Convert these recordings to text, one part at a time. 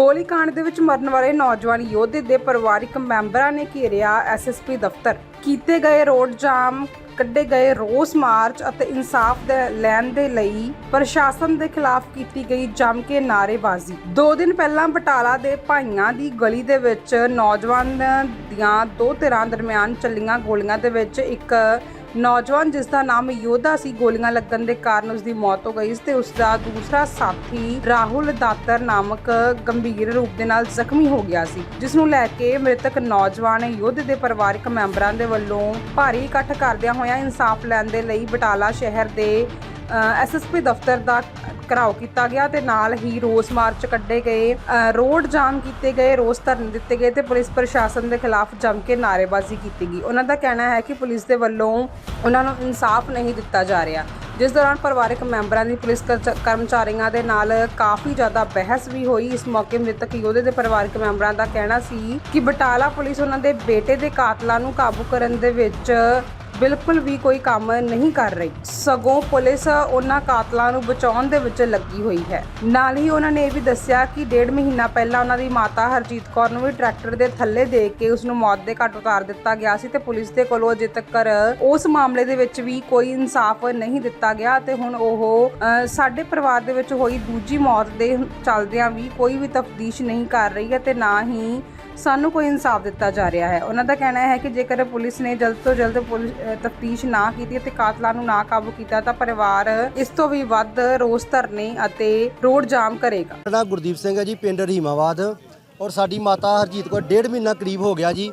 ਗੋਲੀकांड ਦੇ ਵਿੱਚ ਮਰਨ ਵਾਲੇ ਨੌਜਵਾਨ ਯੋਧੇ ਦੇ ਪਰਿਵਾਰਕ ਮੈਂਬਰਾਂ ਨੇ ਘੇਰਿਆ ਐਸਐਸਪੀ ਦਫ਼ਤਰ। ਕੀਤੇ ਗਏ ਰੋਡ ਜਾਮ, ਕੱਢੇ ਗਏ ਰੋਸ ਮਾਰਚ ਅਤੇ ਇਨਸਾਫ ਦੇ ਲੈਣ ਦੇ ਲਈ ਪ੍ਰਸ਼ਾਸਨ ਦੇ ਖਿਲਾਫ ਕੀਤੀ ਗਈ ਜੰਮ ਕੇ ਨਾਅਰੇਬਾਜ਼ੀ। ਦੋ ਦਿਨ ਪਹਿਲਾਂ ਬਟਾਲਾ ਦੇ ਭਾਈਆਂ ਦੀ ਗਲੀ ਦੇ ਵਿੱਚ ਨੌਜਵਾਨ ਦੀਆਂ ਦੋ ਧਿਰਾਂ ਦਰਮਿਆਨ ਚੱਲੀਆਂ ਗੋਲੀਆਂ ਦੇ ਵਿੱਚ ਇੱਕ ਨੌਜਵਾਨ ਜਿਸ ਦਾ ਨਾਮ ਯੋਧਾ ਸੀ, ਗੋਲੀਆਂ ਲੱਗਣ ਦੇ ਕਾਰਨ ਉਸ ਦੀ ਮੌਤ ਹੋ ਗਈ ਸੀ ਤੇ ਉਸ ਦਾ ਦੂਸਰਾ ਸਾਥੀ ਰਾਹੁਲ ਦਾਤਰ ਨਾਮਕ ਗੰਭੀਰ ਰੂਪ ਦੇ ਨਾਲ ਜ਼ਖਮੀ ਹੋ ਗਿਆ ਸੀ, ਜਿਸ ਨੂੰ ਲੈ ਕੇ ਮ੍ਰਿਤਕ ਨੌਜਵਾਨ ਯੋਧੇ ਦੇ ਪਰਿਵਾਰਕ ਮੈਂਬਰਾਂ ਦੇ ਵੱਲੋਂ ਭਾਰੀ ਇਕੱਠ ਕਰਦਿਆਂ ਹੋਇਆਂ ਇਨਸਾਫ ਲੈਣ ਦੇ ਲਈ ਬਟਾਲਾ ਸ਼ਹਿਰ ਦੇ ਐਸਐਸਪੀ ਦਫ਼ਤਰ ਦਾ ਘਰਾਓ ਕੀਤਾ ਗਿਆ ਤੇ ਨਾਲ ਹੀ ਰੋਸ ਮਾਰਚ ਕੱਢੇ ਗਏ। ਰੋਡ ਜਾਮ ਕੀਤੇ ਗਏ, ਰੋਸ ਧਰਨੇ ਦਿੱਤੇ ਗਏ ਤੇ ਪੁਲਿਸ ਪ੍ਰਸ਼ਾਸਨ ਦੇ ਖਿਲਾਫ ਜੰਮ ਕੇ ਨਾਅਰੇਬਾਜ਼ੀ ਕੀਤੀ ਗਈ। ਉਹਨਾਂ ਦਾ ਕਹਿਣਾ ਹੈ ਕਿ ਪੁਲਿਸ ਦੇ ਵੱਲੋਂ ਉਹਨਾਂ ਨੂੰ ਇਨਸਾਫ ਨਹੀਂ ਦਿੱਤਾ ਜਾ ਰਿਹਾ। ਜਿਸ ਦੌਰਾਨ ਪਰਿਵਾਰਕ ਮੈਂਬਰਾਂ ਦੀ ਪੁਲਿਸ ਕਰਚ- ਕਰਮਚਾਰੀਆਂ ਦੇ ਨਾਲ ਕਾਫੀ ਜ਼ਿਆਦਾ ਬਹਿਸ ਵੀ ਹੋਈ। ਇਸ ਮੌਕੇ ਮ੍ਰਿਤਕ ਯੋਧੇ ਦੇ ਪਰਿਵਾਰਕ ਮੈਂਬਰਾਂ ਦਾ ਕਹਿਣਾ ਸੀ ਕਿ ਬਟਾਲਾ ਪੁਲਿਸ ਉਹਨਾਂ ਦੇ ਬੇਟੇ ਦੇ ਕਾਤਲਾਂ ਨੂੰ ਕਾਬੂ ਕਰਨ ਦੇ ਵਿੱਚ ਬਿਲਕੁਲ ਵੀ ਕੋਈ ਕੰਮ ਨਹੀਂ ਕਰ ਰਹੀ। ਸਗੋਂ ਪੁਲਿਸ ਉਹਨਾਂ ਕਾਤਲਾਂ ਨੂੰ ਬਚਾਉਣ ਦੇ ਵਿੱਚ ਲੱਗੀ ਹੋਈ ਹੈ। ਨਾਲ ਹੀ ਉਹਨਾਂ ਨੇ ਇਹ ਵੀ ਦੱਸਿਆ ਕਿ ਡੇਢ ਮਹੀਨਾ ਪਹਿਲਾਂ ਉਹਨਾਂ ਦੀ ਮਾਤਾ ਹਰਜੀਤ ਕੌਰ ਨੂੰ ਵੀ ਟਰੈਕਟਰ ਦੇ ਥੱਲੇ ਦੇ ਕੇ ਉਸ ਨੂੰ ਮੌਤ ਦੇ ਘਾਟ ਉਤਾਰ ਦਿੱਤਾ ਗਿਆ ਸੀ ਤੇ ਪੁਲਿਸ ਦੇ ਕੋਲੋਂ ਅਜੇ ਤੱਕ ਉਸ ਮਾਮਲੇ ਦੇ ਵਿੱਚ ਵੀ ਕੋਈ ਇਨਸਾਫ ਨਹੀਂ ਦਿੱਤਾ ਗਿਆ ਤੇ ਹੁਣ ਉਹ ਸਾਡੇ ਪਰਿਵਾਰ ਦੇ ਵਿੱਚ ਹੋਈ ਦੂਜੀ ਮੌਤ ਦੇ ਚੱਲਦਿਆਂ ਵੀ ਕੋਈ ਵੀ ਤਫਤੀਸ਼ ਨਹੀਂ ਕਰ ਰਹੀ ਹੈ ਤੇ ਨਾ ਹੀ ਸਾਨੂੰ ਕੋਈ ਇਨਸਾਫ ਦਿੱਤਾ ਜਾ ਰਿਹਾ ਹੈ। ਉਹਨਾਂ ਦਾ ਕਹਿਣਾ ਹੈ ਕਿ ਜੇਕਰ ਪੁਲਿਸ ਨੇ ਜਲਦ ਤੋਂ ਜਲਦ ਪੁਲਿਸ ਤਫਤੀਸ਼ ਨਾ ਕੀਤੀ ਅਤੇ ਕਾਤਲਾਂ ਨੂੰ ਨਾ ਕਾਬੂ ਕੀਤਾ, ਤਾਂ ਪਰਿਵਾਰ ਇਸ ਤੋਂ ਵੀ ਵੱਧ ਰੋਸ ਧਰਨੇ ਅਤੇ ਰੋਡ ਜਾਮ ਕਰੇਗਾ। ਮੇਰਾ ਗੁਰਦੀਪ ਸਿੰਘ ਹੈ ਜੀ, ਪਿੰਡ ਰਹੀਮਾਬਾਦ ਔਰ ਸਾਡੀ ਮਾਤਾ ਹਰਜੀਤ ਕੌਰ ਡੇਢ ਮਹੀਨਾ ਕਰੀਬ ਹੋ ਗਿਆ ਜੀ।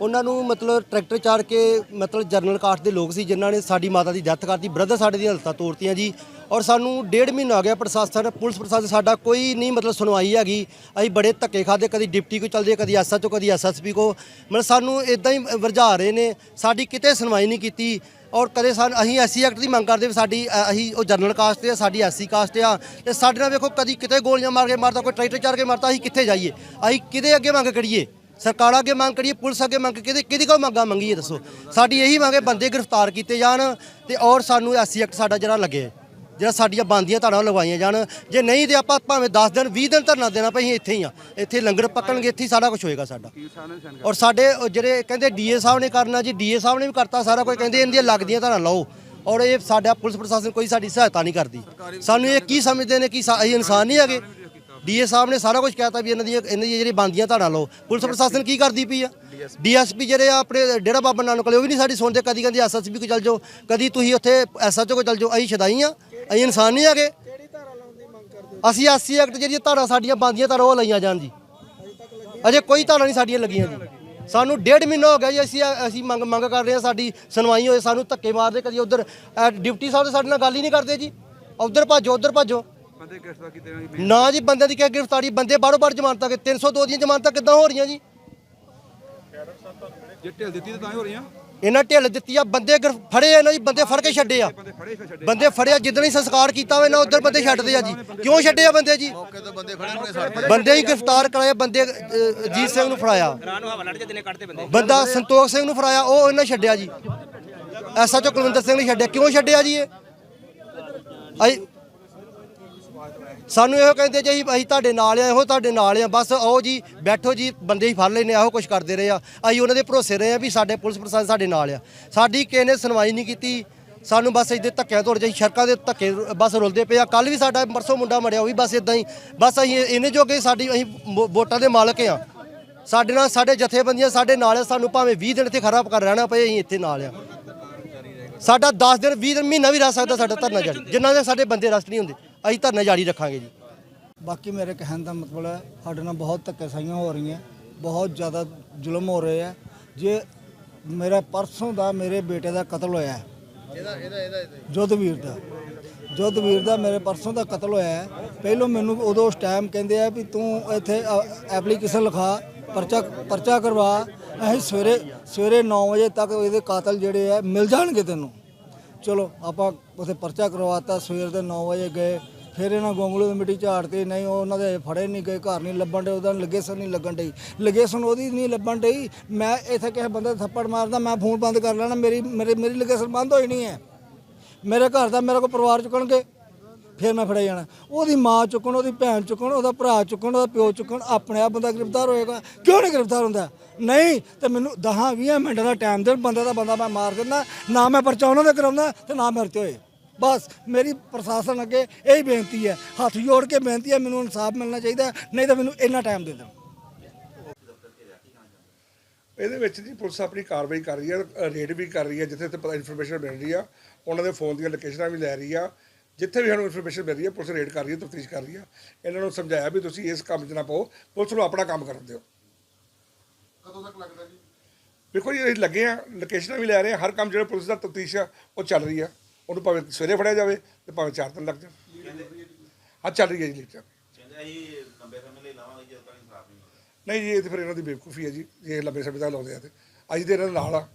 ਉਹਨਾਂ ਨੂੰ ਮਤਲਬ ਟਰੈਕਟਰ ਚਾੜ ਕੇ ਮਤਲਬ ਜਰਨਲ ਕਾਸਟ ਦੇ ਲੋਕ ਸੀ ਜਿਨ੍ਹਾਂ ਨੇ ਸਾਡੀ ਮਾਤਾ ਦੀ ਡੈਥ ਕਰਤੀ ਬ੍ਰਦਰ ਸਾਡੇ ਦੀਆਂ ਹਲਤਾਂ ਤੋੜਤੀਆਂ ਜੀ। ਔਰ ਸਾਨੂੰ ਡੇਢ ਮਹੀਨਾ ਹੋ ਗਿਆ ਪ੍ਰਸ਼ਾਸਨ, ਪੁਲਿਸ ਪ੍ਰਸ਼ਾਸਨ ਸਾਡਾ ਕੋਈ ਨਹੀਂ ਮਤਲਬ ਸੁਣਵਾਈ ਹੈਗੀ। ਅਸੀਂ ਬੜੇ ਧੱਕੇ ਖਾਦੇ ਕਦੀ ਡਿਪਟੀ ਕੋ ਚਲਦੇ, ਕਦੀ ਐਸਐਚਓ ਕਦੀ ਐਸਐਸਪੀ ਕੋ ਮਤਲਬ ਸਾਨੂੰ ਇਦਾਂ ਹੀ ਵਰਝਾ ਰਹੇ ਨੇ, ਸਾਡੀ ਕਿਤੇ ਸੁਣਵਾਈ ਨਹੀਂ ਕੀਤੀ। ਔਰ ਕਦੇ ਸਾਨੂੰ, ਅਸੀਂ ਐਸਸੀ ਐਕਟ ਦੀ ਮੰਗ ਕਰਦੇ ਵੀ ਸਾਡੀ ਅਸੀਂ ਉਹ ਜਰਨਲ ਕਾਸਟ ਆ, ਸਾਡੀ ਐਸਸੀ ਕਾਸਟ ਆ। ਤੇ ਸਾਡੇ ਨਾਲ ਵੇਖੋ ਕਦੀ ਕਿਤੇ ਗੋਲੀਆਂ ਮਾਰ ਕੇ ਮਾਰਦਾ ਕੋਈ ਟਰੈਕਟਰ ਚਾੜ ਕੇ ਮਾਰਦਾ ਅਸੀਂ ਕਿੱਥੇ ਜਾਈਏ? ਅਸੀਂ ਕਿਤੇ ਅੱਗੇ ਮੰਗ ਕਰੀਏ? ਸਰਕਾਰਾਂ ਅੱਗੇ ਮੰਗ ਕਰੀਏ, ਪੁਲਿਸ ਅੱਗੇ ਮੰਗ ਕਿਹਦੇ ਕਿਹਦੀ ਕੋ ਮੰਗਾਂ ਮੰਗੀਏ ਦੱਸੋ? ਸਾਡੀ ਇਹੀ ਮੰਗ ਹੈ ਬੰਦੇ ਗ੍ਰਿਫਤਾਰ ਕੀਤੇ ਜਾਣ ਤੇ ਔਰ ਸਾਨੂੰ ਐਸੀ ਐਕਟ ਸਾਡਾ ਜਿਹੜਾ ਲੱਗੇ, ਜਿਹੜਾ ਸਾਡੀਆਂ ਬੰਦੀਆਂ ਧਾਰਾਂ ਲਗਵਾਈਆਂ ਜਾਣ। ਜੇ ਨਹੀਂ ਤੇ ਆਪਾਂ ਭਾਵੇਂ 10 ਦਿਨ 20 ਦਿਨ ਧਰਨਾ ਦੇਣਾ ਪਈ ਅਸੀਂ ਇੱਥੇ ਹੀ ਆ। ਇੱਥੇ ਲੰਗਰ ਪੱਕਣਗੇ, ਇੱਥੇ ਹੀ ਸਾਰਾ ਕੁਝ ਹੋਏਗਾ ਸਾਡਾ। ਔਰ ਸਾਡੇ ਜਿਹੜੇ ਕਹਿੰਦੇ ਡੀਏ ਸਾਹਿਬ ਨੇ ਕਰਨਾ ਜੀ ਡੀਏ ਸਾਹਿਬ ਨੇ ਵੀ ਕਰਤਾ ਸਾਰਾ ਕੁਝ ਕਹਿੰਦੇ ਇਹਨਾਂ ਦੀਆਂ ਲੱਗਦੀਆਂ ਧਾਰਾਂ ਲਾਓ। ਔਰ ਇਹ ਸਾਡਾ ਪੁਲਿਸ ਪ੍ਰਸ਼ਾਸਨ ਕੋਈ ਸਾਡੀ ਸਹਾਇਤਾ ਨਹੀਂ ਕਰਦੀ। ਸਾਨੂੰ ਇਹ ਕੀ ਸਮਝਦੇ ਨੇ ਕਿ ਸਾ- ਅਸੀਂ ਇਨਸਾਨ ਨਹੀਂ ਹੈਗੇ। ਡੀਏ ਸਾਹਿਬ ਨੇ ਸਾਰਾ ਕੁਝ ਕਹਿਤਾ ਵੀ ਇਹਨਾਂ ਦੀਆਂ ਇਹਨਾਂ ਦੀਆਂ ਜਿਹੜੀ ਬੰਦੀਆਂ ਧਾਰਾਂ ਲਓ। ਪੁਲਿਸ ਪ੍ਰਸ਼ਾਸਨ ਕੀ ਕਰਦੀ ਪਈ ਆ? ਡੀਐਸਪੀ। ਜਿਹੜੇ ਆ ਆਪਣੇ ਡੇਰਾ ਬਾਬਾ ਨਾਨਕ ਵਾਲੇ ਉਹ ਵੀ ਨਹੀਂ ਸਾਡੀ ਸੁਣਦੇ ਕਦੀ ਕਹਿੰਦੇ ਐਸਐਸਪੀ ਕੋ ਚੱਲ ਜਾਓ ਕਦੀ ਤੁਸੀਂ ਉੱਥੇ ਐਸਐਚਓ ਕੋ ਚੱਲ ਜਾਓ ਅਸੀਂ ਛਦਾਈ ਆ ਅਸੀਂ ਇਨਸਾਨ ਨਹੀਂ ਹੈਗੇ। ਅਸੀਂ 80 ਐਕਟ ਜਿਹੜੀਆਂ ਧਾਰਾਂ ਸਾਡੀਆਂ ਬੰਦੀਆਂ ਧਾਰਾਂ ਉਹ ਲਈਆਂ ਜਾਣ ਜੀ। ਅਜੇ ਕੋਈ ਧਾਰਾਂ ਨਹੀਂ ਸਾਡੀਆਂ ਲੱਗੀਆਂ ਜੀ। ਸਾਨੂੰ ਡੇਢ ਮਹੀਨਾ ਹੋ ਗਿਆ ਜੀ ਅਸੀਂ ਅਸੀਂ ਮੰਗ ਮੰਗ ਕਰ ਰਹੇ ਹਾਂ ਸਾਡੀ ਸੁਣਵਾਈ ਹੋਏ ਸਾਨੂੰ ਧੱਕੇ ਮਾਰਦੇ ਕਦੀ ਉਧਰ ਡਿਪਟੀ ਸਾਹਿਬ ਸਾਡੇ ਨਾਲ ਗੱਲ ਹੀ ਨਹੀਂ ਕਰਦੇ ਜੀ। ਉਧਰ ਭੱਜੋ ਉਧਰ ਭੱਜੋ। ਬੰਦੇ ਗ੍ਰਿਫਤਾਰ ਕੀਤੇ ਨੇ ਨਾ ਜੀ ਬੰਦਿਆਂ ਦੀ ਕਿਹ ਗ੍ਰਿਫਤਾਰੀ? ਬੰਦੇ ਬਾਰੋ ਬਾਰ ਜ਼ਮਾਨਤਾਂ ਕਿ 302 ਦੀਆਂ ਜ਼ਮਾਨਤਾਂ ਕਿੱਦਾਂ ਹੋ ਰਹੀਆਂ ਜੀ? ਜੇ ਢਿੱਲ ਦਿੱਤੀ ਤਾਂ ਤਾਂ ਹੀ ਹੋ ਰਹੀਆਂ। ਇਹਨਾਂ ਢਿੱਲ ਦਿੱਤੀ ਆ ਬੰਦੇ ਗ੍ਰਿਫ- ਫੜੇ ਆ ਇਹਨਾਂ ਜੀ ਬੰਦੇ ਫੜ ਕੇ ਛੱਡੇ ਆ। ਬੰਦੇ ਫੜੇ ਫਿਰ ਛੱਡੇ ਬੰਦੇ ਫੜਿਆ ਜਿੱਦਣ ਹੀ ਸੰਸਕਾਰ ਕੀਤਾ ਹੋਇਆ ਨਾ ਉਧਰ ਬੰਦੇ ਛੱਡਦੇ ਆ ਜੀ। ਕਿਉਂ ਛੱਡੇ ਆ ਬੰਦੇ ਜੀ? ਬੰਦੇ ਹੀ ਗ੍ਰਿਫਤਾਰ ਕਰਾਏ ਬੰਦੇ ਅ, ਅਜੀਤ ਸਿੰਘ ਨੂੰ ਫੜਾਇਆ। ਬੰਦਾ। ਸੰਤੋਖ ਸਿੰਘ ਨੂੰ ਫੜਾਇਆ ਉਹ ਇਹਨਾਂ ਛੱਡਿਆ ਜੀ। ਐਸਐਚਓ ਕੁਲਵਿੰਦਰ ਸਿੰਘ ਨੇ ਛੱਡਿਆ। ਕਿਉਂ ਛੱਡਿਆ ਜੀ ਇਹ? ਅਸੀਂ ਸਾਨੂੰ ਇਹੋ ਕਹਿੰਦੇ ਜੀ, ਅਸੀਂ ਤੁਹਾਡੇ ਨਾਲ ਆ, ਇਹੋ ਤੁਹਾਡੇ ਨਾਲ ਆ। ਬਸ ਆਓ ਜੀ, ਬੈਠੋ ਜੀ, ਬੰਦੇ ਹੀ ਫੜ ਲੈਨੇ ਇਹੋ ਕੁਝ ਕਰਦੇ ਰਹੇ ਆ। ਅਸੀਂ ਉਹਨਾਂ ਦੇ ਭਰੋਸੇ ਰਹੇ ਆ ਵੀ ਸਾਡੇ ਪੁਲਿਸ ਪ੍ਰਸ਼ਾਸਨ ਸਾਡੇ ਨਾਲ ਆ। ਸਾਡੀ ਕਿਸੇ ਨੇ ਸੁਣਵਾਈ ਨਹੀਂ ਕੀਤੀ। ਸਾਨੂੰ ਬਸ ਇਹਦੇ ਧੱਕਿਆਂ ਤੋੜ ਜਾਈ ਸੜਕਾਂ ਦੇ ਧੱਕੇ ਬਸ ਰੁਲਦੇ ਪਏ ਆ। ਕੱਲ ਵੀ ਸਾਡਾ ਪਰਸੋਂ ਮੁੰਡਾ ਮਰਿਆ, ਉਹ ਵੀ ਬਸ ਇਦਾਂ ਹੀ। ਬਸ ਅਸੀਂ ਇਹਨੇ ਜੋਗੇ ਸਾਡੀ ਅਸੀਂ ਵੋਟਾਂ ਦੇ ਮਾਲਕ ਆ। ਸਾਡੇ ਨਾਲ ਸਾਡੇ ਜਥੇਬੰਦੀਆਂ ਸਾਡੇ ਨਾਲ ਆ। ਸਾਨੂੰ ਭਾਵੇਂ 20 ਦਿਨ ਇੱਥੇ ਖਰਾਬ ਕਰ ਰਹਿਣਾ ਪਏ, ਅਸੀਂ ਇੱਥੇ ਨਾਲ ਆ। ਸਾਡਾ 10 ਦਿਨ 20 ਦਿਨ, ਮਹੀਨਾ ਵੀ ਰਹਿ ਸਕਦਾ ਸਾਡਾ ਧਰਨਾ ਜਾਰੀ ਜਿੰਨਾ ਦੇ ਸਾਡੇ ਬੰਦੇ ਰਸਟ ਨਹੀਂ ਹੁੰਦੇ। ਅਸੀਂ ਧਰਨਾ ਜਾਰੀ ਰੱਖਾਂਗੇ ਜੀ। ਬਾਕੀ ਮੇਰੇ ਕਹਿਣ ਦਾ ਮਤਲਬ ਹੈ ਸਾਡੇ ਨਾਲ ਬਹੁਤ ਧੱਕੇਸ਼ਾਹੀਆਂ ਹੋ ਰਹੀਆਂ ਬਹੁਤ ਜ਼ਿਆਦਾ ਜ਼ੁਲਮ ਹੋ ਰਹੇ ਆ। ਜੇ ਮੇਰਾ ਪਰਸੋਂ ਦਾ ਮੇਰੇ ਬੇਟੇ ਦਾ ਕਤਲ ਹੋਇਆ ਹੈ ਇਹਦਾ ਇਹਦਾ ਇਹਦਾ ਜੋਧਵੀਰ ਦਾ ਜੋਧਵੀਰ ਦਾ ਮੇਰੇ ਪਰਸੋਂ ਦਾ ਕਤਲ ਹੋਇਆ ਹੈ ਪਹਿਲੋਂ ਮੈਨੂੰ ਉਦੋਂ ਉਸ ਟਾਈਮ ਕਹਿੰਦੇ ਆ ਵੀ ਤੂੰ ਇੱਥੇ ਐਪਲੀਕੇਸ਼ਨ ਲਿਖਾ ਪਰਚਾ ਪਰਚਾ ਕਰਵਾ ਅਸੀਂ ਸਵੇਰੇ ਸਵੇਰੇ 9 ਵਜੇ ਤੱਕ ਇਹਦੇ ਕਾਤਲ ਜਿਹੜੇ ਆ ਮਿਲ ਜਾਣਗੇ ਤੈਨੂੰ। ਚਲੋ, ਆਪਾਂ ਉਥੇ ਪਰਚਾ ਕਰਵਾਤਾ, ਸਵੇਰ ਦੇ 9 ਵਜੇ ਗਏ। ਫਿਰ ਇਹਨਾਂ ਗੋਂਗਲੂ ਦੀ ਮਿੱਟੀ ਝਾੜਤੇ, ਨਹੀਂ ਉਹਨਾਂ ਦੇ ਫੜੇ ਨਹੀਂ ਗਏ, ਘਰ ਨਹੀਂ ਲੱਭਣ ਡੇ ਉਹਦਾ ਲੋਕੇਸ਼ਨ ਨਹੀਂ ਲੱਗਣ ਡਈ। ਲੋਕੇਸ਼ਨ ਉਹਦੀ ਨਹੀਂ ਲੱਭਣ ਡਈ। ਮੈਂ ਇੱਥੇ ਕਿਸੇ ਬੰਦੇ ਥੱਪੜ ਮਾਰਦਾ, ਮੈਂ ਫੋਨ ਬੰਦ ਕਰ ਲੈਣਾ, ਮੇਰੀ ਮੇਰੀ ਮੇਰੀ ਲੋਕੇਸ਼ਨ ਬੰਦ ਹੋਈ ਨਹੀਂ ਹੈ। ਮੇਰੇ ਘਰ ਦਾ ਮੇਰੇ ਕੋਈ ਪਰਿਵਾਰ ਚੁੱਕਣਗੇ। ਫਿਰ ਮੈਂ ਫੜਿਆ ਜਾਣਾ। ਉਹਦੀ ਮਾਂ ਚੁੱਕਣ, ਉਹਦੀ ਭੈਣ ਚੁੱਕਣ, ਉਹਦਾ ਭਰਾ ਚੁੱਕਣ, ਉਹਦਾ ਪਿਓ ਚੁੱਕਣ, ਆਪਣੇ ਆਪ ਬੰਦਾ ਗ੍ਰਿਫਤਾਰ ਹੋਏਗਾ। ਕਿਉਂ ਨਹੀਂ ਗ੍ਰਿਫਤਾਰ ਹੁੰਦਾ? ਨਹੀਂ, ਤੇ ਮੈਨੂੰ 10 20 ਮਿੰਟਾਂ ਦਾ ਟਾਈਮ ਦੇਣ, ਬੰਦੇ ਦਾ ਬੰਦਾ ਮੈਂ ਮਾਰ ਦਿੰਦਾ, ਨਾ ਮੈਂ ਪਰਚਾ ਉਹਨਾਂ ਦੇ ਕਰਾਉਂਦਾ ਤੇ ਨਾ ਮੇਰੇ ਤੇ ਹੋਏ। ਬਸ, ਮੇਰੀ ਪ੍ਰਸ਼ਾਸਨ ਅੱਗੇ ਇਹੀ ਬੇਨਤੀ ਹੈ। ਹੱਥ ਜੋੜ ਕੇ ਬੇਨਤੀ ਹੈ, ਮੈਨੂੰ ਇਨਸਾਫ ਮਿਲਣਾ ਚਾਹੀਦਾ, ਨਹੀਂ ਤਾਂ ਮੈਨੂੰ ਇੰਨਾ ਟਾਈਮ ਦੇ ਦੇਣ ਇਹਦੇ ਵਿੱਚ ਜੀ ਪੁਲਿਸ ਆਪਣੀ ਕਾਰਵਾਈ ਕਰ ਰਹੀ ਹੈ, ਰੇਡ ਵੀ ਕਰ ਰਹੀ ਹੈ, ਜਿੱਥੇ ਤੇ ਪਤਾ ਇਨਫੋਰਮੇਸ਼ਨ ਮਿਲ ਰਹੀ ਆ, ਉਹਨਾਂ ਦੇ ਫੋਨ ਦੀਆਂ ਲੋਕੇਸ਼ਨਾਂ ਵੀ ਲੈ ਰਹੀ ਆ। ਜਿੱਥੇ ਵੀ ਸਾਨੂੰ ਇਨਫੋਰਮੇਸ਼ਨ ਮਿਲ ਰਹੀ ਹੈ ਪੁਲਿਸ ਰੇਡ ਕਰ ਰਹੀ ਹੈ ਤਫਤੀਸ਼ ਕਰ ਰਹੀ ਆ ਇਹਨਾਂ ਨੂੰ ਸਮਝਾਇਆ ਵੀ ਤੁਸੀਂ ਇਸ ਕੰਮ 'ਚ ਨਾ ਪਾਓ ਪੁਲਿਸ ਨੂੰ ਆਪਣਾ ਕੰਮ ਕਰਨ ਦਿਓ। ਕਦੋਂ ਤੱਕ ਲੱਗਦਾ ਜੀ? ਵੇਖੋ ਜੀ ਅਸੀਂ ਲੱਗੇ ਆ ਲੋਕੇਸ਼ਨਾਂ ਵੀ ਲੈ ਰਹੇ ਆ ਹਰ ਕੰਮ ਜਿਹੜਾ ਪੁਲਿਸ ਦਾ ਤਫਤੀਸ਼ ਆ ਉਹ ਚੱਲ ਰਹੀ ਆ। ਉਹਨੂੰ ਭਾਵੇਂ ਸਵੇਰੇ ਫੜਿਆ ਜਾਵੇ ਤੇ ਭਾਵੇਂ 4 ਦਿਨ ਲੱਗ ਜਾਣ। ਹਾਂ ਚੱਲ ਰਹੀ ਹੈ ਜੀ ਲੀਡ ਕਹਿੰਦੇ ਅਸੀਂ ਲੰਬੇ ਸਮੇਂ ਲਈ ਲਾਵਾਂਗੇ ਜਦੋਂ ਤੱਕ ਇਨਸਾਫ ਨਹੀਂ ਨਹੀਂ ਜੀ ਇਹ ਤੇ ਫਿਰ ਇਹਨਾਂ ਦੀ ਬੇਵਕੂਫੀ ਹੈ ਜੀ ਜੇ ਇਹ ਲੰਬੇ ਸਮੇਂ ਤੱਕ ਲਾਉਂਦੇ ਆ ਤੇ। ਅਸੀਂ ਤੇ ਇਹਨਾਂ ਦੇ ਨਾਲ ਆ।